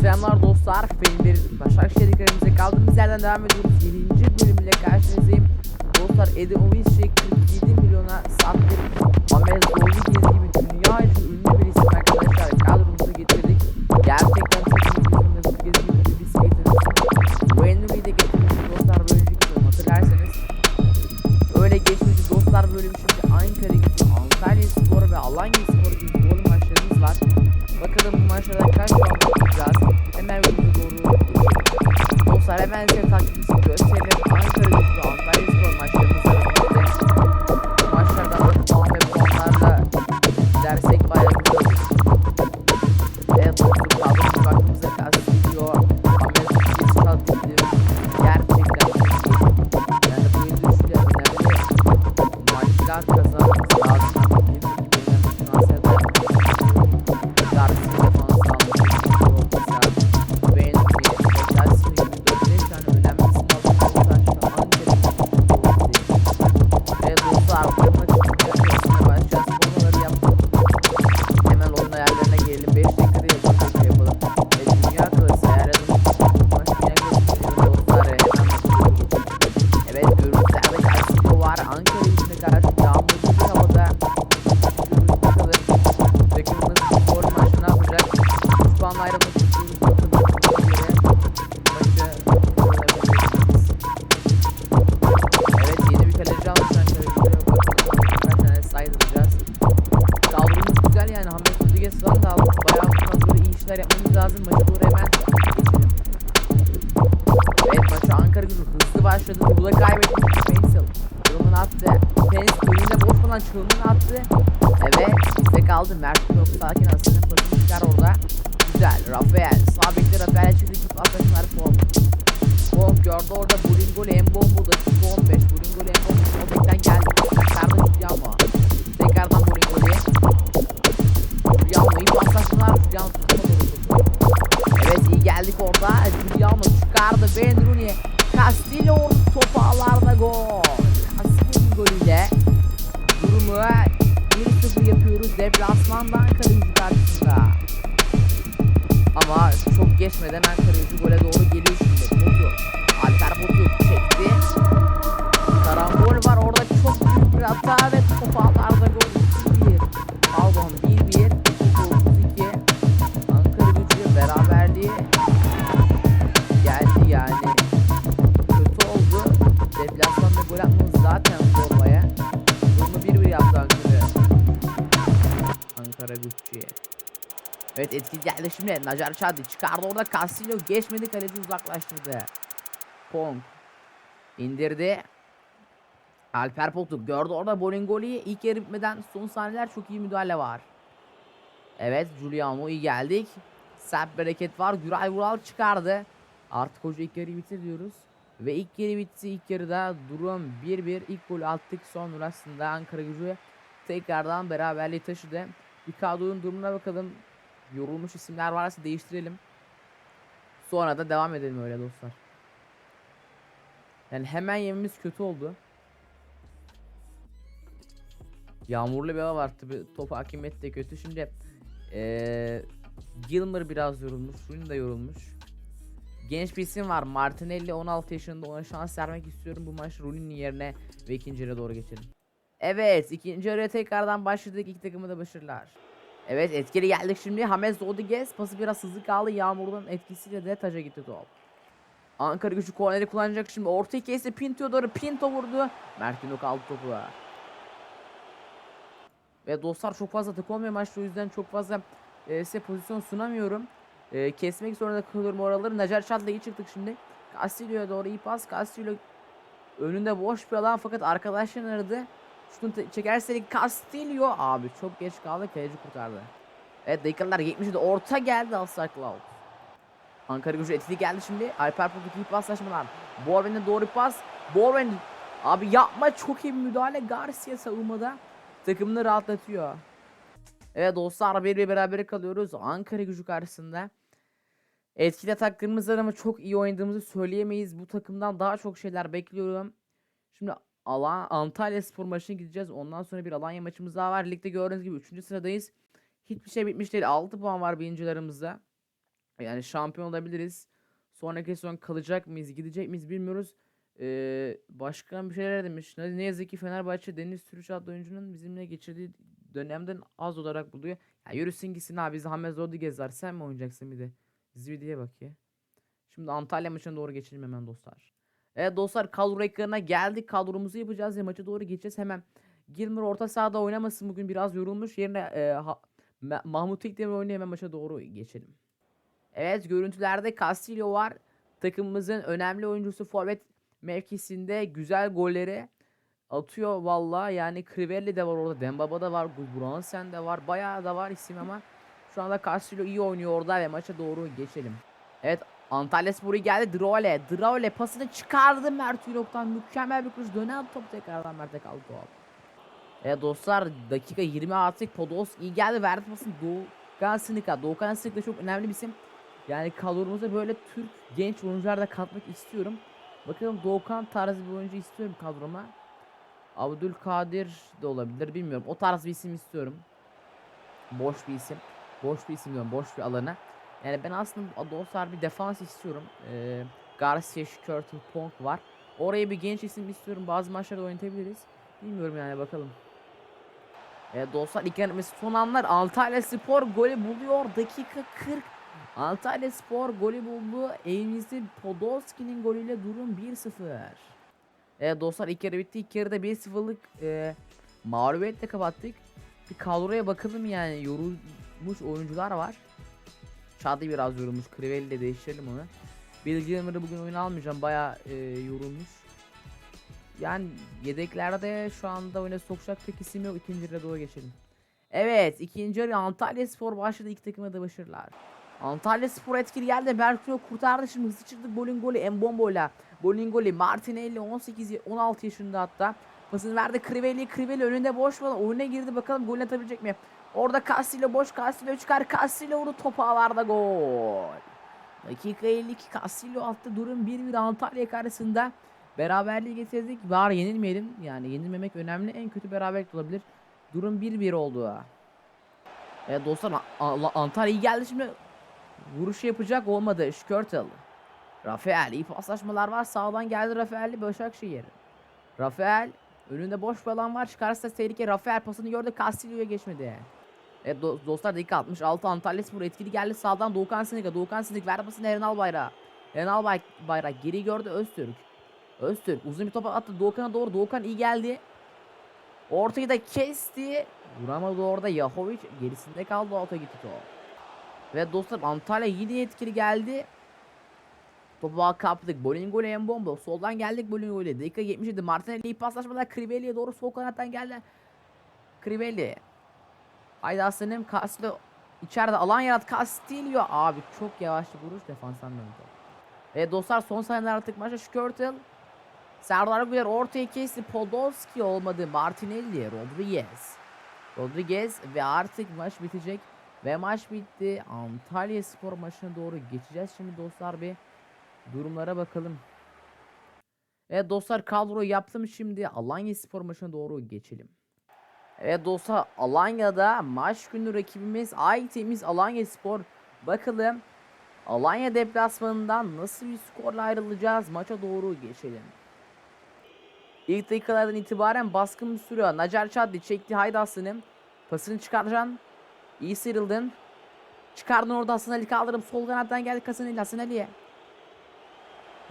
selamlar dostlar. Benim bir Başakşehir karımıza kaldığımız yerden devam ediyoruz. 7. bölümüyle karşınızdayım. Dostlar Eddie Ovinç'i 47 milyona sattık. Amel Zorlu gibi dünya ünlü bir isim arkadaşlar. Kadromuza getirdik. Gerçekten çok iyi bir isim kez bir bir isim getirdik. Wayne Rooney'i de getirmiştik dostlar böyle önceki bölüm hatırlarsanız. Öyle geçmişti dostlar bölüm şimdi Ankara gibi Antalya Spor ve Alanya Spor gibi maçlarımız var. Bakalım bu maçlarda kaç puan yapacağız. Hemen videoya doğru. Dostlar hemen size taktiğimizi gösterelim. Ankara gücü Antalya Spor maçlarımız arasında. Bu maçlardan da puan ve puanlarla gidersek bayağı güzel olur. Evet dostum kadromuz baktığımızda kastediyor. Olan çılgını attı. Evet bizde kaldı. Mert çok sakin aslında. Çıkar orada. Güzel. Rafael. Sağ bekle Rafael çıktı. Git atlasınlar Pop. Pop gördü orada. Buringoli Embombo'da. Çıktı 15. Buringoli Embombo. Sol bekten geldi. Tekrardan Giuliano. Tekrardan Buringoli. Giuliano'yu paslaştılar. Giuliano. Evet iyi geldik orada. Giuliano çıkardı. Ben Rooney. Castillo topu yapıyoruz. Deplasmanda Ankara gücü karşısında. Ama çok geçmeden Ankara gücü gole doğru geliyor şimdi. Botu. Alper Botu çekti. Karambol var orada çok büyük bir hata ve top ağlarda Evet etkili geldi şimdi. Nacar Çadi çıkardı orada. Castillo geçmedi. Kaleci uzaklaştırdı. Pong. indirdi. Alper Potuk gördü orada Bolingoli'yi ilk yarı bitmeden son saniyeler çok iyi müdahale var. Evet Giuliano iyi geldik. Sert bereket var. Güray Vural çıkardı. Artık hoca ilk yarıyı bitir diyoruz. Ve ilk yarı bitti. İlk yarıda durum 1-1. İlk golü attık. Sonrasında Ankara gücü tekrardan beraberliği taşıdı. Bir kadronun durumuna bakalım. Yorulmuş isimler varsa değiştirelim. Sonra da devam edelim öyle dostlar. Yani hemen yememiz kötü oldu. Yağmurlu bir hava var tabi top hakimiyeti de kötü. Şimdi eee Gilmer biraz yorulmuş. Rooney de yorulmuş. Genç bir isim var. Martinelli 16 yaşında ona şans vermek istiyorum bu maç Rooney'nin yerine ve ikinci yarıya doğru geçelim. Evet ikinci yarıya tekrardan başladık. İki takımı da başarılar. Evet etkili geldik şimdi. James Rodriguez pası biraz hızlı kaldı. Yağmurdan etkisiyle de taca gitti top. Ankara gücü korneri kullanacak şimdi. Orta kesti Pinto'ya doğru. Pinto vurdu. Mert Günok aldı topu. Ve dostlar çok fazla tık olmuyor maçta o yüzden çok fazla e, size pozisyon sunamıyorum. E, kesmek zorunda kalıyorum oraları. Nacer Çat'la iyi çıktık şimdi. Castillo'ya doğru iyi pas. Castillo önünde boş bir alan fakat arkadaşlarını aradı. Şunu te- çekerse Castillo abi çok geç kaldı kaleci kurtardı. Evet dakikalar 70'de orta geldi Alsar Cloud. Ankara gücü etkili geldi şimdi. Alper Potuk iyi paslaşmalar. Borben'e doğru pas. Borben abi yapma çok iyi müdahale. Garcia savunmada takımını rahatlatıyor. Evet dostlar bir bir berabere kalıyoruz. Ankara gücü karşısında. Etkili ataklarımız var ama çok iyi oynadığımızı söyleyemeyiz. Bu takımdan daha çok şeyler bekliyorum. Şimdi Alan Antalya Spor maçına gideceğiz. Ondan sonra bir Alanya maçımız daha var. Ligde gördüğünüz gibi 3. sıradayız. Hiçbir şey bitmiş değil. 6 puan var birincilerimizde. Yani şampiyon olabiliriz. Sonraki sezon kalacak mıyız, gidecek miyiz bilmiyoruz. Ee, başkan bir şeyler demiş. Ne, yazık ki Fenerbahçe Deniz Türüç adlı oyuncunun bizimle geçirdiği dönemden az olarak buluyor. Ya yürüsün gitsin abi James Rodriguez var. Sen mi oynayacaksın bir de? Zvidi'ye bak ya. Şimdi Antalya maçına doğru geçelim hemen dostlar. Evet dostlar kadro ekranına geldik. Kadromuzu yapacağız ve maça doğru geçeceğiz hemen. Gilmer orta sahada oynamasın bugün biraz yorulmuş. Yerine e, ha- Ma- Mahmut İkdemir oynuyor hemen maça doğru geçelim. Evet görüntülerde Castillo var. Takımımızın önemli oyuncusu forvet mevkisinde güzel golleri atıyor valla. Yani Crivelli de var orada. Dembaba da var. Brunsen de var. Bayağı da var isim ama şu anda Castillo iyi oynuyor orada ve maça doğru geçelim. Evet Antalya Spor'u geldi. Drole. Drole pasını çıkardı Mert Ünok'tan. Mükemmel bir kuruş. Dönen top tekrardan Mert'e kaldı top. Evet dostlar dakika 20 artık Podos iyi geldi. Verdi pasını Doğukan Sınika. Doğukan Sınika da çok önemli bir isim. Yani kadromuza böyle Türk genç oyuncular da katmak istiyorum. Bakalım Doğukan tarzı bir oyuncu istiyorum kadroma. Abdülkadir de olabilir bilmiyorum. O tarz bir isim istiyorum. Boş bir isim. Boş bir isim diyorum. Boş bir alana. Yani ben aslında dostlar bir defans istiyorum. Ee, Garcia, Skirtle, Pong var. Oraya bir genç isim istiyorum. Bazı maçlarda oynatabiliriz. Bilmiyorum yani bakalım. Evet dostlar ilk yarımız son anlar Antalya Spor golü buluyor. Dakika 40. Antalya Spor golü buldu. Elimizde Podolski'nin golüyle durum 1-0. Evet dostlar ilk yarı bitti. İlk yarıda 1-0'lık e, mağlubiyetle kapattık. Bir kadroya bakalım yani yorulmuş oyuncular var. Şadi biraz yorulmuş. Crivelli ile değiştirelim onu. Bilgilerimi bugün oyuna almayacağım. Baya e, yorulmuş. Yani yedeklerde şu anda oyuna sokacak tek isim yok. İkinci yarıya doğru geçelim. Evet ikinci yarı Antalya Spor başladı. İki takıma da başarılar. Antalya Spor etkili geldi. Berkino kurtardı. Şimdi hızlı çıktı. Golün golü Mbombo'yla. Golün golü Martinelli 18 16 yaşında hatta. Pasını verdi Crivelli. Crivelli önünde boş falan. Oyuna girdi. Bakalım gol atabilecek mi? Orada Castillo boş. Castillo çıkar. Castillo vurdu. Topu ağlarda gol. Dakika 52 Castillo attı. Durum 1-1 Antalya karşısında. Beraberliği getirdik. Var yenilmeyelim. Yani yenilmemek önemli. En kötü beraberlik olabilir. Durum 1-1 oldu. Evet dostlar Antalya iyi geldi şimdi. Vuruş yapacak olmadı. Skirtle. Rafael iyi paslaşmalar var. Sağdan geldi Rafael'li Başakşehir. Rafael önünde boş bir alan var. Çıkarsa tehlike. Rafael pasını gördü. Castillo'ya geçmedi. Evet do- dostlar dakika 66 Antalya Spor etkili geldi. Sağdan Doğukan Sinik'e. Doğukan Sinik verdi pasını Eren Albayrak'a. Eren Albay Bayrak geri gördü Öztürk. Öztürk uzun bir topa attı Doğukan'a doğru. Doğukan iyi geldi. Ortayı da kesti. Vuramadı orada Yahovic gerisinde kaldı alta gitti top. Ve dostlar Antalya yine etkili geldi. Topu kaptık. Bolingole en bomba. Soldan geldik Bolingole. Dakika 77. Martinelli paslaşmalar. Crivelli'ye doğru sol kanattan geldi. Crivelli. Haydi aslanım. Castillo içeride alan yarat. Castillo. Abi çok yavaş bir vuruş defanstan döndü. Ve dostlar son saniyeler artık maçta Skirtle. Serdar Güler ortaya kesti. Podolski olmadı. Martinelli. Rodriguez. Rodriguez ve artık maç bitecek. Ve maç bitti. Antalya Spor maçına doğru geçeceğiz. Şimdi dostlar bir durumlara bakalım. Evet dostlar kadro yaptım şimdi. Alanya Spor maçına doğru geçelim. Evet dostlar Alanya'da maç günü rakibimiz Aytemiz Alanya Spor. Bakalım Alanya deplasmanından nasıl bir skorla ayrılacağız maça doğru geçelim. İlk dakikalardan itibaren baskın sürüyor. Nacar Çaddi çekti haydi aslanım. Pasını çıkaracaksın. İyi sıyrıldın. Çıkardın orada Hasan Ali kaldırım. Sol kanattan geldi Hasan Ali. Hasan Ali'ye.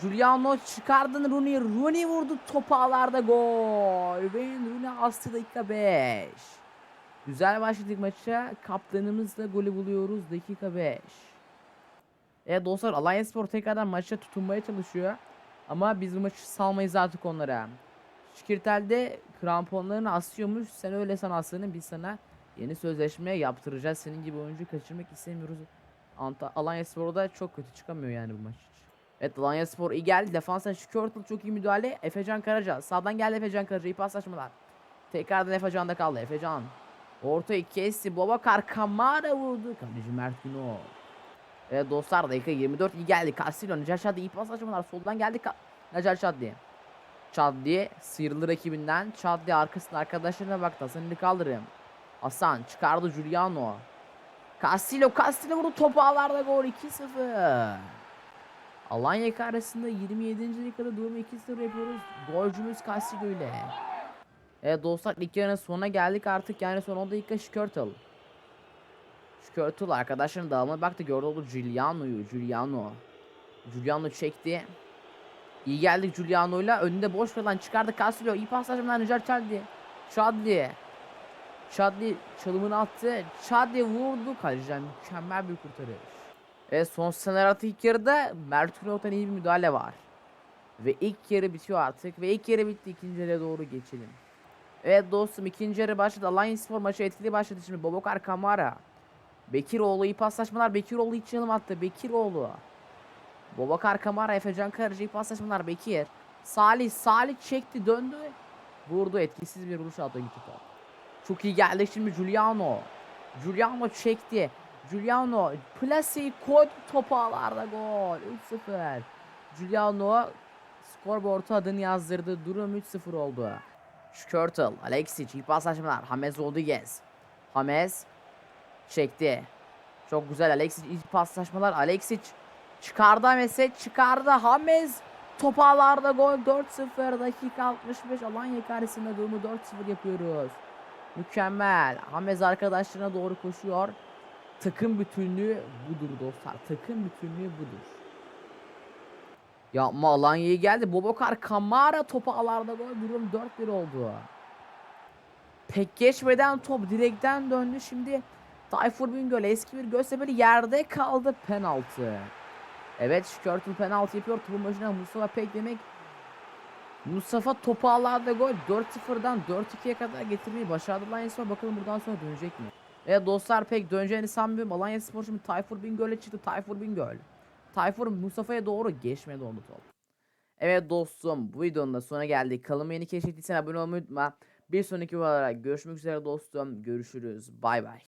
Giuliano çıkardın Rooney. Rooney vurdu topu ağlarda gol. Wayne Rooney astı dakika 5. Güzel başladık maça. Kaptanımızla golü buluyoruz dakika 5. Evet dostlar Alliance Spor tekrardan maça tutunmaya çalışıyor. Ama biz bu maçı salmayız artık onlara. Şikirtel'de kramponlarını asıyormuş. Sen öyle san aslanım biz sana yeni sözleşme yaptıracağız. Senin gibi oyuncu kaçırmak istemiyoruz. Anta Alanya Spor'da çok kötü çıkamıyor yani bu maç. Evet Alanya Spor iyi geldi. Defansa Skirtle çok iyi müdahale. Efecan Karaca. Sağdan geldi Efecan Karaca. İyi paslaşmalar. Tekrardan Efecan'da kaldı. Efecan. Ortayı kesti. Bobakar Kamara vurdu. Kaleci Mert Günok. Evet dostlar dakika 24 iyi geldi. Castillo Necer Şaddi iyi paslaşmalar. Soldan geldi. Ka Necer Şaddi. Şaddi sıyrıldı rakibinden. Şaddi arkasında arkadaşlarına baktı. Hasan'ı kaldırım. Hasan çıkardı Giuliano. Castillo Castillo vurdu topu ağlarda gol 2-0. Alanya karşısında 27. dakikada durum 2-0 yapıyoruz. Golcümüz Castillo ile. Evet dostlar ilk yarının sonuna geldik artık yani son 10 dakika Skirtle. Skirtle arkadaşların dağılımına baktı gördü oldu Giuliano'yu Giuliano. Giuliano çekti. İyi geldik Giuliano'yla önünde boş kalan çıkardı Castillo iyi paslaşmadan Nijar Chadli. Chadli. Chadli çalımını attı. Chadli vurdu kaleciden mükemmel bir kurtarış. Evet son senaryo ilk yarıda Mert Günok'tan iyi bir müdahale var. Ve ilk yarı bitiyor artık ve ilk yarı bitti ikinci yarıya doğru geçelim. Evet dostum ikinci yarı başladı. Alliance Spor maçı etkili başladı şimdi. Bobokar Kamara. Bekiroğlu iyi paslaşmalar. Bekiroğlu hiç çalım attı. Bekiroğlu. Bobokar Kamara, Efecan Karıcı iyi paslaşmalar. Bekir. Salih, Salih çekti döndü. Vurdu etkisiz bir vuruş aldı gitti top. Çok iyi geldi şimdi Giuliano. Giuliano çekti. Giuliano plaseyi koydu topu ağlarda gol. 3-0. Giuliano skorboard'a adını yazdırdı. Durum 3-0 oldu. Skirtle, Alexic, iyi paslaşmalar. James Rodriguez. James çekti. Çok güzel Alexic iyi paslaşmalar. Alexic çıkardı Hames'e çıkardı. James top ağlarda gol 4-0 dakika 65 Alanya karşısında durumu 4-0 yapıyoruz. Mükemmel. James arkadaşlarına doğru koşuyor. Takım bütünlüğü budur dostlar. Takım bütünlüğü budur. Yapma Alanya'ya geldi. Bobokar Kamara topu alarda gol. Durum 4-1 oldu. Pek geçmeden top direkten döndü. Şimdi Tayfur Bingöl eski bir Göztepe'li yerde kaldı penaltı. Evet Skirtle penaltı yapıyor. Topun başına Mustafa Pek demek. Mustafa topu alarda gol. 4-0'dan 4-2'ye kadar getirmeyi başardı Spor. Bakalım buradan sonra dönecek mi? Evet dostlar pek döneceğini sanmıyorum. Alanya Spor şimdi Tayfur Bingöl'e çıktı. Tayfur Bingöl. Tayfur Mustafa'ya doğru geçmedi onu top. Evet dostum bu videonun da sonuna geldik. Kanalıma yeni keşfettiysen abone olmayı unutma. Bir sonraki olarak görüşmek üzere dostum. Görüşürüz. Bay bay.